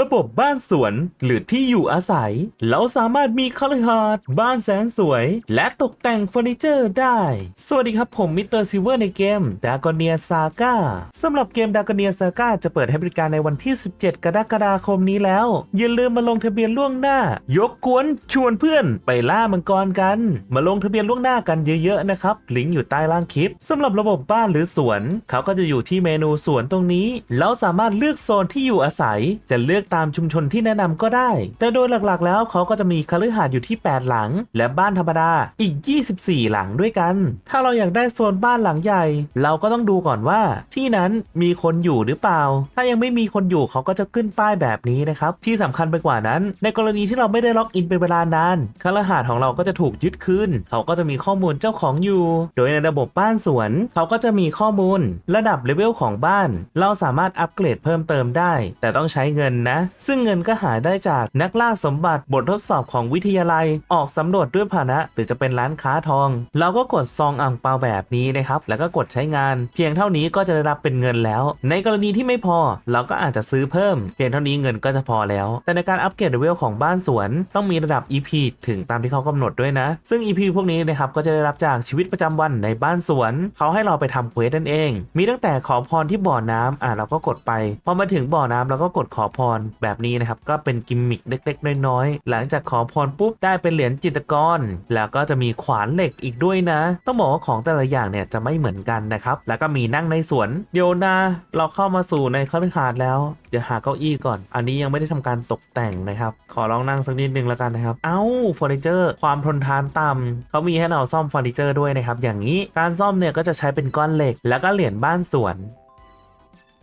ระบบบ้านสวนหรือที่อยู่อาศัย เราสามารถมีคฤหาสน์บ้านแสนสวย และตกแต่งเฟอร์นิเจอร์ได้ สวัสดีครับผมมิสเตอร์ซิเวอร์ในเกม d a g o n i a Saga สำหรับเกม d a g o n i a Saga จะเปิดให้บริการในวันที่ 17 กรกฎาคมนี้แล้ว อย่าลืมมาลงทะเบียนล่วงหน้า ยกกวนชวนเพื่อนไปล่ามังกรกัน มาลงทะเบียนล่วงหน้ากันเยอะๆนะครับลิงก์อยู่ใต้ล่างคลิปสำหรับระบบบ้านหรือสวน เขาก็จะอยู่ที่เมนูสวนตรงนี้ เราสามารถเลือกโซนที่อยู่อาศัยจะเลือกตามชุมชนที่แนะนำก็ได้ แต่โดยหลักๆ แล้วเขาก็จะมีคฤหาสน์อยู่ที่ 8 หลัง และบ้านธรรมดาอีก 24 หลังด้วยกัน ถ้าเราอยากได้โซนบ้านหลังใหญ่ เราก็ต้องดูก่อนว่าที่นั้นมีคนอยู่หรือเปล่า ถ้ายังไม่มีคนอยู่เขาก็จะขึ้นป้ายแบบนี้นะครับ ที่สำคัญไปกว่านั้น ในกรณีที่เราไม่ได้ล็อกอินเป็นเวลานานคฤหาสน์ของเราก็จะถูกยึดคืนเขาก็จะมีข้อมูลเจ้าของอยู่ โดยในระบบบ้านสวน เขาก็จะมีข้อมูล ระดับเลเวลของบ้าน เราสามารถอัปเกรดเพิ่มเติมได้ แต่ต้องใช้เงินนะ ซึ่งเงินก็หาได้จากนักล่าสมบัติบททดสอบของวิทยาลัย ออกสำรวจด้วยพาหนะ หรือจะเป็นร้านค้าทอง เราก็กดซองอ่างเปาแบบนี้นะครับ แล้วก็กดใช้งาน เพียงเท่านี้ก็จะได้รับเป็นเงินแล้ว ในกรณีที่ไม่พอ เราก็อาจจะซื้อเพิ่ม เพียงเท่านี้เงินก็จะพอแล้ว แต่ในการอัปเกรดเลเวลของบ้านสวน ต้องมีระดับ EP ถึงตามที่เขากำหนดด้วยนะ ซึ่ง EP พวกนี้นะครับก็จะได้รับจากชีวิตประจำวันในบ้านสวน เขาให้เราไปทำเควสนั่นเอง มีตั้งแต่ขอพรที่บ่อน้ำอะเราก็กดไป พอมาถึงบ่อน้ำเราก็กดขอพรแบบนี้นะครับก็เป็นกิมมิคเล็กๆ น้อยๆ หลังจากขอพรปุ๊บได้เป็นเหรียญจิตกร แล้วก็จะมีขวานเหล็กอีกด้วยนะ ต้องบอกว่าของแต่ละอย่างเนี่ยจะไม่เหมือนกันนะครับ แล้วก็มีนั่งในสวนโยนาเราเข้ามาสู่ในคฤหาสน์แล้ว เดี๋ยวหาเก้าอี้ก่อน อันนี้ยังไม่ได้ทำการตกแต่งนะครับ ขอลองนั่งสักนิดนึงแล้วกันนะครับ เอ้าเฟอร์นิเจอร์ความทนทานต่ำเขามีให้เราซ่อมเฟอร์นิเจอร์ด้วยนะครับอย่างนี้การซ่อมเนี่ยก็จะใช้เป็นก้อนเหล็ก แล้วก็เหรียญบ้านสวน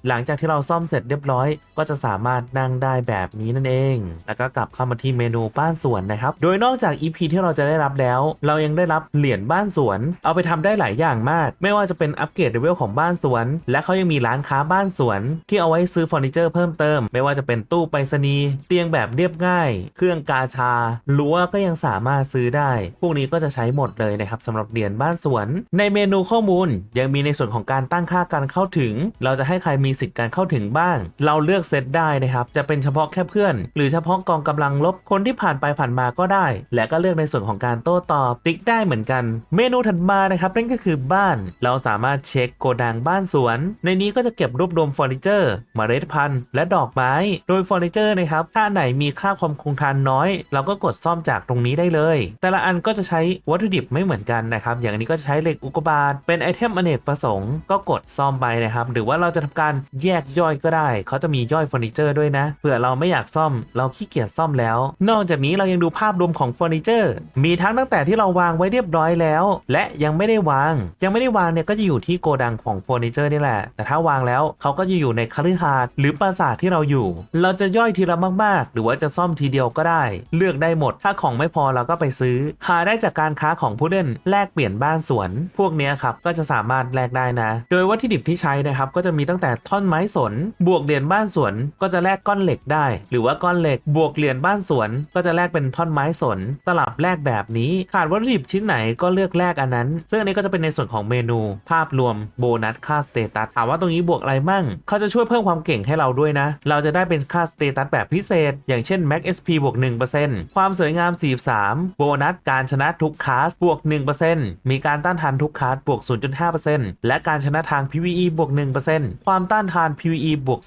หลังจากที่เราซ่อมเสร็จเรียบร้อย ก็จะสามารถนั่งได้แบบนี้นั่นเอง แล้วก็กลับเข้ามาที่เมนูบ้านสวนนะครับ โดยนอกจาก EP ที่เราจะได้รับแล้ว เรายังได้รับเหรียญบ้านสวน เอาไปทำได้หลายอย่างมาก ไม่ว่าจะเป็นอัปเกรดเลเวลของบ้านสวน และเขายังมีร้านค้าบ้านสวน ที่เอาไว้ซื้อเฟอร์นิเจอร์เพิ่มเติม ไม่ว่าจะเป็นตู้ไปรษณีย์เตียงแบบเรียบง่าย เครื่องกาชารั้วก็ยังสามารถซื้อได้ พวกนี้ก็จะใช้หมดเลยนะครับสำหรับเหรียญบ้านสวน ในเมนูข้อมูลยังมีในส่วนของการตั้งค่าการเข้าถึง เราจะให้ใครมีสิทธิ์การเข้าถึงบ้าง เราเลือกเซตได้นะครับ จะเป็นเฉพาะแค่เพื่อน หรือเฉพาะกองกำลังลบคนที่ผ่านไปผ่านมาก็ได้ และก็เลือกในส่วนของการโต้ตอบติ๊กได้เหมือนกัน เมนูถัดมานะครับนั่นก็คือบ้าน เราสามารถเช็คโกดังบ้านสวน ในนี้ก็จะเก็บรวบรวมเฟอร์นิเจอร์เมล็ดพันธุ์และดอกไม้ โดยเฟอร์นิเจอร์นะครับถ้าไหนมีค่าความคงทานน้อย เราก็กดซ่อมจากตรงนี้ได้เลย แต่ละอันก็จะใช้วัตถุดิบไม่เหมือนกันนะครับ อย่างอันนี้ก็จะใช้เหล็กอุกกาบาตเป็นไอเทมอเนกประสงค์ก็กดซ่อมไปนะครับ หรือว่าเราจะทำการแยกย่อยก็ได้ เขาจะมีย่อยเฟอร์นิเจอร์ด้วยนะเผื่อเราไม่อยากซ่อม เราขี้เกียจซ่อมแล้ว นอกจากนี้เรายังดูภาพรวมของเฟอร์นิเจอร์มีทั้งตั้งแต่ที่เราวางไว้เรียบร้อยแล้ว และยังไม่ได้วาง ยังไม่ได้วางเนี่ยก็จะอยู่ที่โกดังของเฟอร์นิเจอร์นี่แหละ แต่ถ้าวางแล้วเขาก็จะอยู่ในคฤหาสน์หรือปราสาทที่เราอยู่ เราจะย่อยทีละมากๆ หรือว่าจะซ่อมทีเดียวก็ได้ เลือกได้หมด ถ้าของไม่พอเราก็ไปซื้อ หาได้จากการค้าของผู้เล่นแลกเปลี่ยนบ้านสวน พวกนี้ครับก็จะสามารถแลกได้นะ โดยวัตถุดิบที่ใช้นะครับก็จะมีตั้งแต่ท่อนไม้สน บวกเหรียญบ้านสวนก็จะแลกก้อนเหล็กได้ หรือว่าก้อนเหล็กบวกเหรียญบ้านสวน ก็จะแลกเป็นท่อนไม้สน สลับแลกแบบนี้ ขาดวัตถุดิบชิ้นไหนก็เลือกแลกอันนั้น ซึ่งอันนี้ก็จะเป็นในส่วนของเมนู ภาพรวมโบนัสค่าสเตตัสถามว่าตรงนี้บวกอะไรมั่ง เขาจะช่วยเพิ่มความเก่งให้เราด้วยนะ เราจะได้เป็นค่าสเตตัสแบบพิเศษ อย่างเช่น Max SP บวก1%ความสวยงาม 43 โบนัสการชนะทุกคาสบวก 1%มีการต้านทานทุกคาสบวก 0.5%และการชนะทาง PVE บวก 1%ความต้านทาน PVE บวก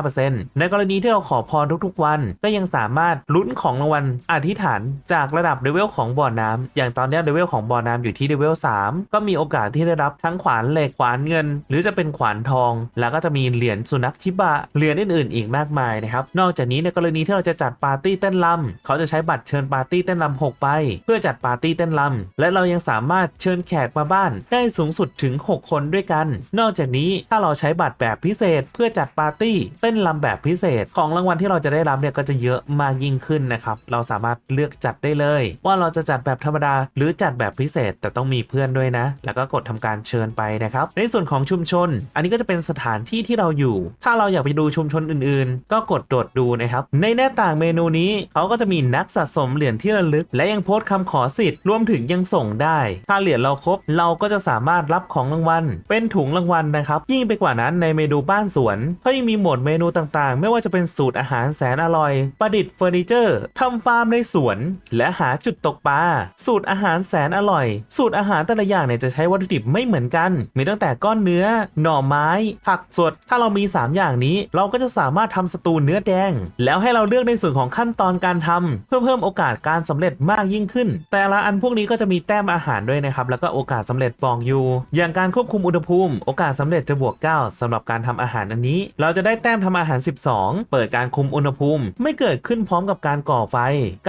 0.5%ในกรณีที่เราขอพรทุกๆวัน ก็ยังสามารถลุ้นของรางวัลอธิษฐานจากระดับเลเวลของบ่อน้ำอย่างตอนนี้เลเวลของบ่อน้ำอยู่ที่เลเวล3ก็มีโอกาสที่ได้รับทั้งขวานเหล็กขวานเงิน หรือจะเป็นขวานทอง แล้วก็จะมีเหรียญสุนัขชิบะเหรียญอื่นๆ อีกมากมายนะครับนอกจากนี้ในกรณีที่เราจะจัดปาร์ตี้เต้นรำเขาจะใช้บัตรเชิญปาร์ตี้เต้นรำ6ใบเพื่อจัดปาร์ตี้เต้นรำและเรายังสามารถเชิญแขกมาบ้านได้สูงสุดถึง 6 คนด้วยกัน นอกจากนี้ถ้าเราใช้บัตรแบบพิเศษ เพื่อจัดปาร์ตี้เต้นรำแบบพิเศษ ของรางวัลที่เราจะได้รับเนี่ยก็จะเยอะมากยิ่งขึ้นนะครับ เราสามารถเลือกจัดได้เลย ว่าเราจะจัดแบบธรรมดาหรือจัดแบบพิเศษแต่ต้องมีเพื่อนด้วยนะ แล้วก็กดทำการเชิญไปนะครับ ในส่วนของชุมชน อันนี้ก็จะเป็นสถานที่ที่เราอยู่ ถ้าเราอยากไปดูชุมชนอื่นๆ ก็กดตรวจดูนะครับ ในหน้าต่างเมนูนี้เขาก็จะมีนักสะสมเหรียญที่ระลึก และยังโพสต์คำขอสิทธิ์รวมถึงยังส่งได้ ถ้าเหรียญเราครบเราก็จะสามารถรับของรางวัลเป็นถุงรางวัลนะครับ ยิ่งไปกว่านั้นในเมนูนูบ้านสวนเขายังมีหมดเมนูต่างๆ ไม่ว่าจะเป็นสูตรอาหารแสนอร่อย ประดิษฐ์เฟอร์นิเจอร์ทำฟาร์มในสวน และหาจุดตกปลาสูตรอาหารแสนอร่อย สูตรอาหารแต่ละอย่างเนี่ยจะใช้วัตถุดิบไม่เหมือนกัน มีตั้งแต่ก้อนเนื้อ หน่อไม้ ผักสด ถ้าเรามี 3 อย่างนี้ เราก็จะสามารถทำสตูเนื้อแดง แล้วให้เราเลือกในส่วนของขั้นตอนการทำเพื่อเพิ่มโอกาสการสำเร็จมากยิ่งขึ้น แต่ละอันพวกนี้ก็จะมีแต้มอาหารด้วยนะครับแล้วก็โอกาสสำเร็จบอกอยู่ อย่างการควบคุมอุณหภูมิ โอกาสสำเร็จจะบวก 9สำหรับการททำอาหารอันนี้ เราจะได้แต้มทำอาหาร 12 เปิดการคุมอุณหภูมิ ไม่เกิดขึ้นพร้อมกับการก่อไฟ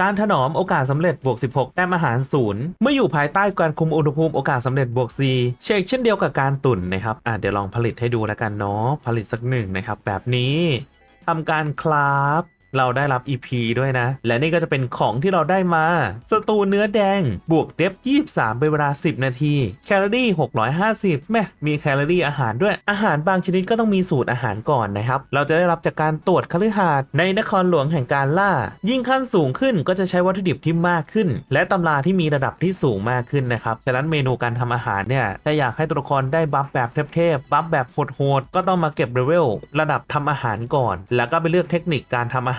การถนอมโอกาสสำเร็จบวก 16 แต้มอาหาร0เมื่ออยู่ภายใต้การคุมอุณหภูมิโอกาสสำเร็จบวก 4 เชกเช่นเดียวกับการตุ่นนะครับอะเดี๋ยวลองผลิตให้ดูแล้วกันเนาะผลิตสักหนึ่งนะครับแบบนี้ทำการคราฟ เราได้รับ EP ด้วยนะ และนี่ก็จะเป็นของที่เราได้มา สตูเนื้อแดง บวกเดฟ23 เป็นเวลา 10 นาที แคลอรี่ 650 แม่มีแคลอรี่อาหารด้วย อาหารบางชนิดก็ต้องมีสูตรอาหารก่อนนะครับ เราจะได้รับจากการตรวจคฤหาสน์ในนครหลวงแห่งการล่า ยิ่งขั้นสูงขึ้นก็จะใช้วัตถุดิบที่มากขึ้น และตำราที่มีระดับที่สูงมากขึ้นนะครับ ฉะนั้นเมนูการทำอาหารเนี่ย ถ้าอยากให้ตัวละครได้บัฟแบบเทพๆ บัฟแบบโหดๆ ก็ต้องมาเก็บเลเวลระดับทำอาหารก่อน แล้วก็ไปเลือกเทคนิคการทำอาหาร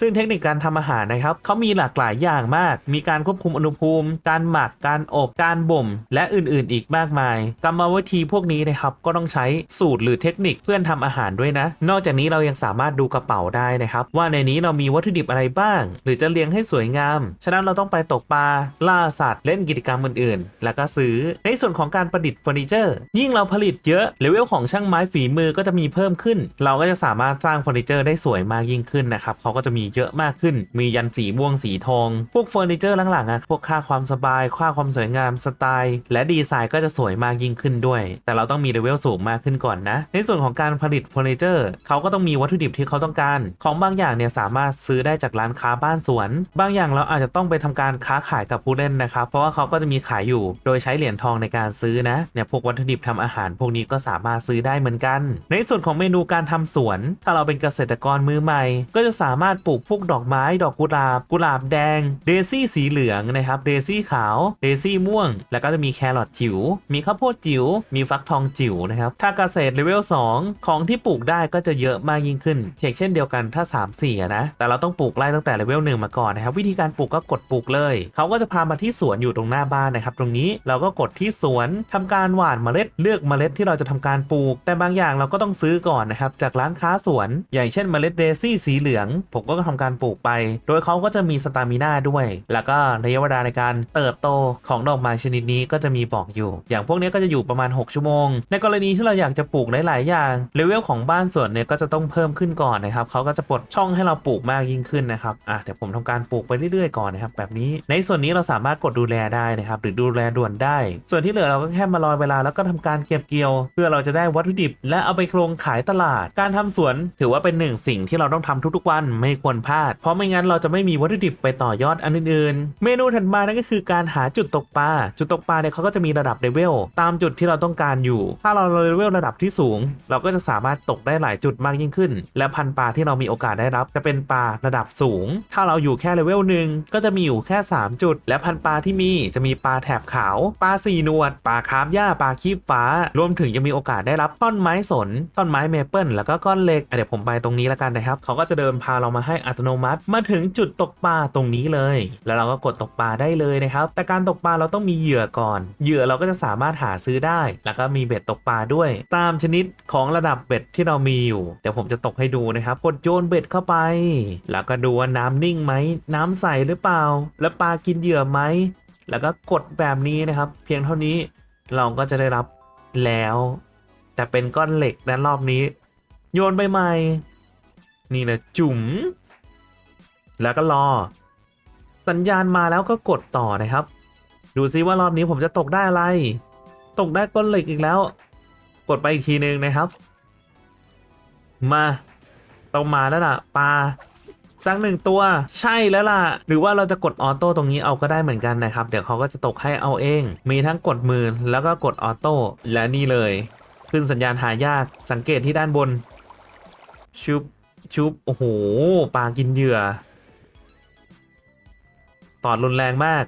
ซึ่งเทคนิคการทำอาหารนะครับเขามีหลากหลายอย่างมาก มีการควบคุมอุณหภูมิ การหมัก การอบ การบ่ม และอื่นๆ อีกมากมายกรรมวิธีพวกนี้นะครับก็ต้องใช้สูตรหรือเทคนิคเพื่อนทำอาหารด้วยนะ นอกจากนี้เรายังสามารถดูกระเป๋าได้นะครับว่าในนี้เรามีวัตถุดิบอะไรบ้าง หรือจะเลี้ยงให้สวยงาม ฉะนั้นเราต้องไปตกปลาล่าสัตว์เล่นกิจกรรมอื่นๆ แล้วก็ซื้อในส่วนของการประดิษฐ์เฟอร์นิเจอร์ ยิ่งเราผลิตเยอะเลเวลของช่างไม้ฝีมือก็จะมีเพิ่มขึ้น เราก็จะสามารถสร้างเฟอร์นิเจอร์ได้สวยมากยิ่งขึ้นนะครับเขาก็จะมีเยอะมากขึ้น มียันสีม่วงสีทอง พวกเฟอร์นิเจอร์หลังๆอะพวกค่าความสบาย ค่าความสวยงามสไตล์ และดีไซน์ก็จะสวยมากยิ่งขึ้นด้วย แต่เราต้องมีเลเวลสูงมากขึ้นก่อนนะ ในส่วนของการผลิตเฟอร์นิเจอร์เขาก็ต้องมีวัตถุดิบที่เขาต้องการ ของบางอย่างเนี่ยสามารถซื้อได้จากร้านค้าบ้านสวน บางอย่างเราอาจจะต้องไปทำการค้าขายกับผู้เล่นนะครับ เพราะว่าเขาก็จะมีขายอยู่ โดยใช้เหรียญทองในการซื้อนะ เนี่ยพวกวัตถุดิบทำอาหาร พวกนี้ก็สามารถซื้อได้เหมือนกัน ในส่วนของเมนูการทำสวน ถ้าเราเป็นเกษตรกรมือใหม่ ก็จะสาามารถปลูกพวกดอกไม้ ดอกกุหลาบ กุหลาบแดง เดซี่สีเหลืองนะครับ เดซี่ขาว เดซี่ม่วง แล้วก็จะมีแครอทจิ๋ว มีข้าวโพดจิ๋ว มีฟักทองจิ๋วนะครับ ถ้าเกษตรเลเวล2 ของที่ปลูกได้ก็จะเยอะมากยิ่งขึ้น เช่นเช่นเดียวกันถ้า 3 4อะนะ แต่เราต้องปลูกไล่ตั้งแต่เลเวลหนึ่งมาก่อนนะครับ วิธีการปลูกก็กดปลูกเลย เขาก็จะพามาที่สวนอยู่ตรงหน้าบ้านนะครับ ตรงนี้เราก็กดที่สวนทำการหว่านเมล็ดเลือกเมล็ดที่เราจะทำการปลูก แต่บางอย่างเราก็ต้องซื้อก่อนนะครับจากร้านค้าสวน อย่างเช่นเมล็ดเดซี่สีเหลืองผมก็ทำการปลูกไป โดยเขาก็จะมีสตามิน่าด้วย แล้วก็ระยะเวลาในการเติบโตของดอกไม้ชนิดนี้ก็จะมีบอกอยู่ อย่างพวกนี้ก็จะอยู่ประมาณ 6 ชั่วโมง ในกรณีที่เราอยากจะปลูกหลาย ๆ อย่างเลเวลของบ้านสวนเนี่ยก็จะต้องเพิ่มขึ้นก่อนนะครับเขาก็จะปลดช่องให้เราปลูกมากยิ่งขึ้นนะครับอะเดี๋ยวผมทำการปลูกไปเรื่อย ๆ ก่อนนะครับแบบนี้ในส่วนนี้เราสามารถกดดูแลได้นะครับหรือดูแลด่วนได้ ส่วนที่เหลือเราก็แค่มารอเวลาแล้วก็ทำการเก็บเกี่ยว เพื่อเราจะได้วัตถุดิบ และเอาไปโครงขายตลาด การทำสวนถือว่าเป็นหนึ่งสิ่งที่เราต้องทำทุก ๆ วันไม่ควรพลาด เพราะไม่งั้นเราจะไม่มีวัตถุดิบไปต่อยอดอันอื่นๆ เมนูถัดมานั่นก็คือการหาจุดตกปลา จุดตกปลาเนี่ยเขาก็จะมีระดับเลเวลตามจุดที่เราต้องการอยู่ ถ้าเราเลเวลระดับที่สูง เราก็จะสามารถตกได้หลายจุดมากยิ่งขึ้น และพันปลาที่เรามีโอกาสได้รับ จะเป็นปลาระดับสูง ถ้าเราอยู่แค่เลเวลหนึ่งก็จะมีอยู่แค่ 3 จุด และพันปลาที่มีจะมีปลาแถบขาว ปลาสีนวด ปลาคาร์ฟหญ้า ปลาคีบฟ้า รวมถึงยังมีโอกาสได้รับต้นไม้สน ต้นไม้เมเปิลแล้วก็ก้อนเหล็กเดี๋ยวผมไปตรงนี้แล้วกันนะครับ เขาก็จะเดินพาเรามาให้อัตโนมัติ มาถึงจุดตกปลาตรงนี้เลย แล้วเราก็กดตกปลาได้เลยนะครับ แต่การตกปลาเราต้องมีเหยื่อก่อน เหยื่อเราก็จะสามารถหาซื้อได้ แล้วก็มีเบ็ดตกปลาด้วย ตามชนิดของระดับเบ็ดที่เรามีอยู่ เดี๋ยวผมจะตกให้ดูนะครับ กดโยนเบ็ดเข้าไป แล้วก็ดูว่าน้ำนิ่งไหม น้ำใสหรือเปล่า แล้วปลากินเหยื่อไหม แล้วก็กดแบบนี้นะครับ เพียงเท่านี้เราก็จะได้รับแล้ว แต่เป็นก้อนเหล็กนะรอบนี้ โยนไปใหม่ นี่นะจุ๋มแล้วก็รอ สัญญาณมาแล้วก็กดต่อนะครับ ดูซิว่ารอบนี้ผมจะตกได้อะไร ตกได้ก้นเหล็กอีกแล้ว กดไปอีกทีนึงนะครับ มาต้องมาแล้วล่ะปลาสักหนึ่งตัวใช่แล้วล่ะ หรือว่าเราจะกดออโต้ตรงนี้เอาก็ได้เหมือนกันนะครับ เดี๋ยวเขาก็จะตกให้เอาเอง มีทั้งกดมือแล้วก็กดออโต้และนี่เลย ขึ้นสัญญาณหายากสังเกตที่ด้านบนชุบ ชุบ โอ้โห ปลากินเหยื่อ ตอดรุนแรงมาก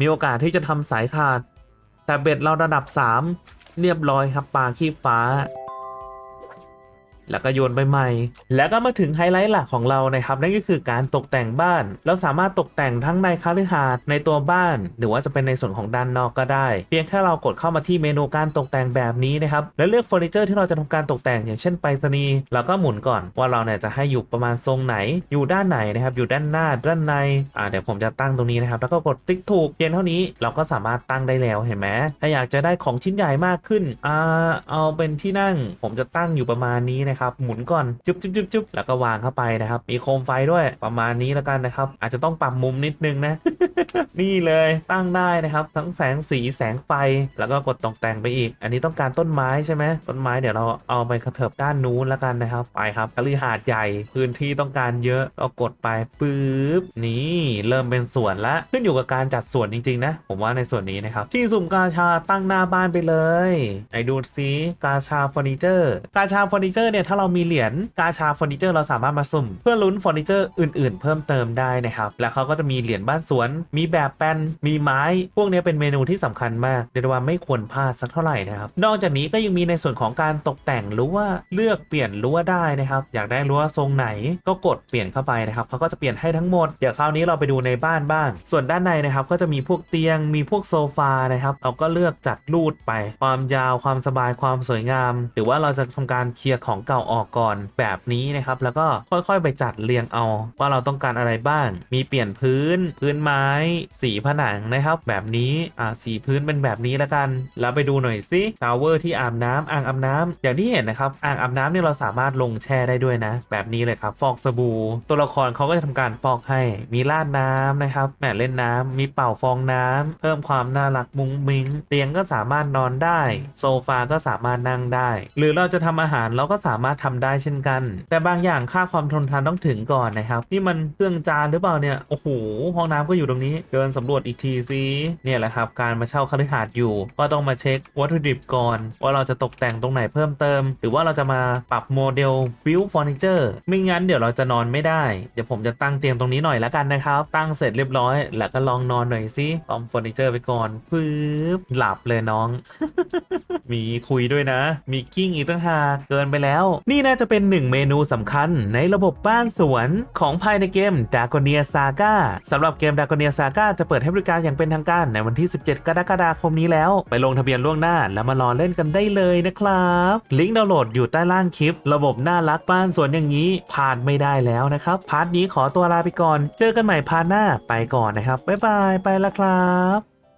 มีโอกาสที่จะทำสายขาด แต่เบ็ดเราระดับ 3 เรียบร้อยครับปลาขี้ฟ้า แล้วก็โยนไปใหม่ แล้วก็มาถึงไฮไลท์หลักของเรานะครับนั่นก็คือการตกแต่งบ้าน เราสามารถตกแต่งทั้งในคฤหาสน์ในตัวบ้าน หรือว่าจะเป็นในส่วนของด้านนอกก็ได้ เพียงแค่เรากดเข้ามาที่เมนูการตกแต่งแบบนี้นะครับแล้วเลือกเฟอร์นิเจอร์ที่เราจะทำการตกแต่งอย่างเช่นไปรษณีย์เราก็หมุนก่อนว่าเราเนี่ยจะให้อยู่ประมาณทรงไหน อยู่ด้านไหนนะครับอยู่ด้านหน้าด้านในอ่าเดี๋ยวผมจะตั้งตรงนี้นะครับแล้วก็กดติ๊กถูกเพียงเท่านี้เราก็สามารถตั้งได้แล้วเห็นไหมถ้าอยากจะได้ของชิ้นใหญ่มากขึ้นอ่าเอาเป็นที่นั่ง ผมจะตั้งอยู่ประมาณนี้นะครับหมุนก่อนจุ๊บจุ๊บจุ๊บจุ๊บแล้วก็วางเข้าไปนะครับมีโคมไฟด้วยประมาณนี้แล้วกันนะครับ อาจจะต้องปรับมุมนิดนึงนะ นี่เลยตั้งได้นะครับ ทั้งแสงสีแสงไฟแล้วก็กดตกแต่งไปอีก อันนี้ต้องการต้นไม้ใช่ไหมต้นไม้เดี๋ยวเราเอาไปกระเถิบด้านนู้นแล้วกันนะครับ ไปครับคฤหาสน์ใหญ่พื้นที่ต้องการเยอะก็กดไปปึ๊บนี่เริ่มเป็นสวนละขึ้นอยู่กับการจัดสวนจริงๆนะผมว่าในส่วนนี้นะครับที่สุ่มกาชาตั้งหน้าบ้านไปเลยไหนดูซิกาชาเฟอร์นิเจอร์กาชาเฟอร์นิเจอร์เนี่ยถ้าเรามีเหรียญกาชาเฟอร์นิเจอร์เราสามารถมาสุ่ม เพื่อลุ้นเฟอร์นิเจอร์อื่นๆ เพิ่มเติมได้นะครับแล้วเขาก็จะมีเหรียญบ้านสวน มีแบบแปลนมีไม้ พวกนี้เป็นเมนูที่สำคัญมากเรียกได้ว่าไม่ควรพลาดสักเท่าไหร่นะครับนอกจากนี้ก็ยังมีในส่วนของการตกแต่งหรือว่าเลือกเปลี่ยนรั้วได้นะครับอยากได้รั้วทรงไหนก็กดเปลี่ยนเข้าไปนะครับเขาก็จะเปลี่ยนให้ทั้งหมดเดี๋ยวคราวนี้เราไปดูในบ้านบ้าง ส่วนด้านในนะครับก็จะมีพวกเตียงมีพวกโซฟานะครับเราก็เลือกจัดรูดไป ความยาวความสบายความสวยงาม หรือว่าเราจะทำการเคลียร์ของเก่าออกก่อนแบบนี้นะครับ แล้วก็ค่อยๆ ไปจัดเรียงเอา ว่าเราต้องการอะไรบ้าง มีเปลี่ยนพื้น พื้นไม้ สีผนังนะครับ แบบนี้อ่าสีพื้นเป็นแบบนี้แล้วกัน แล้วไปดูหน่อยสิชาวเวอร์ที่อาบน้ำอ่างอาบน้ำอย่างที่เห็นนะครับอ่างอาบน้ำเนี่ยเราสามารถลงแช่ได้ด้วยนะ แบบนี้เลยครับ ฟอกสบู่ ตัวละครเขาก็จะทำการฟอกให้ มีราดน้ำนะครับแหมเล่นน้ำมีเป่าฟองน้ำเพิ่มความน่ารักมุ้งมิ้ง เตียงก็สามารถนอนได้ โซฟาก็สามารถนั่งได้ หรือเราจะทำอาหารเราก็สามารถทำได้เช่นกัน แต่บางอย่างค่าความทนทานต้องถึงก่อนนะครับ นี่มันเครื่องจานหรือเปล่าเนี่ย โอ้โห ห้องน้ำก็อยู่ตรงนี้ เดินสำรวจอีกทีสิเนี่ยแหละครับ การมาเช่าคฤหาสน์อยู่ ก็ต้องมาเช็ควัตถุดิบก่อน ว่าเราจะตกแต่งตรงไหนเพิ่มเติม หรือว่าเราจะมาปรับโมเดลบิวฟอร์นิเจอร์ไม่งั้นเดี๋ยวเราจะนอนไม่ได้ เดี๋ยวผมจะตั้งเตียงตรงนี้หน่อยแล้วกันนะครับ ตั้งเสร็จเรียบร้อย แล้วก็ลองนอนหน่อยสิตอมเฟอร์นิเจอร์ไปก่อนปึ๊บหลับเลยน้อง มีคุยด้วยนะ มีกิ้งอีกต่างหากเกินไปแล้วนี่น่าจะเป็นหนึ่งเมนูสำคัญในระบบบ้านสวนของภายในเกม d a g o n i a Saga สำหรับเกม d a g o n i a Saga จะเปิดให้บริการอย่างเป็นทางการในวันที่ 17 กรกฎาคมนี้แล้ว ไปลงทะเบียนล่วงหน้าแล้วมารอเล่นกันได้เลยนะครับ ลิงก์ดาวน์โหลดอยู่ใต้ล่างคลิป ระบบน่ารักบ้านสวนอย่างนี้ผ่านไม่ได้แล้วนะครับ พาร์ทนี้ขอตัวลาไปก่อน เจอกันใหม่พาร์ทหน้าไปก่อนนะครับบ๊ายบายไปละครับ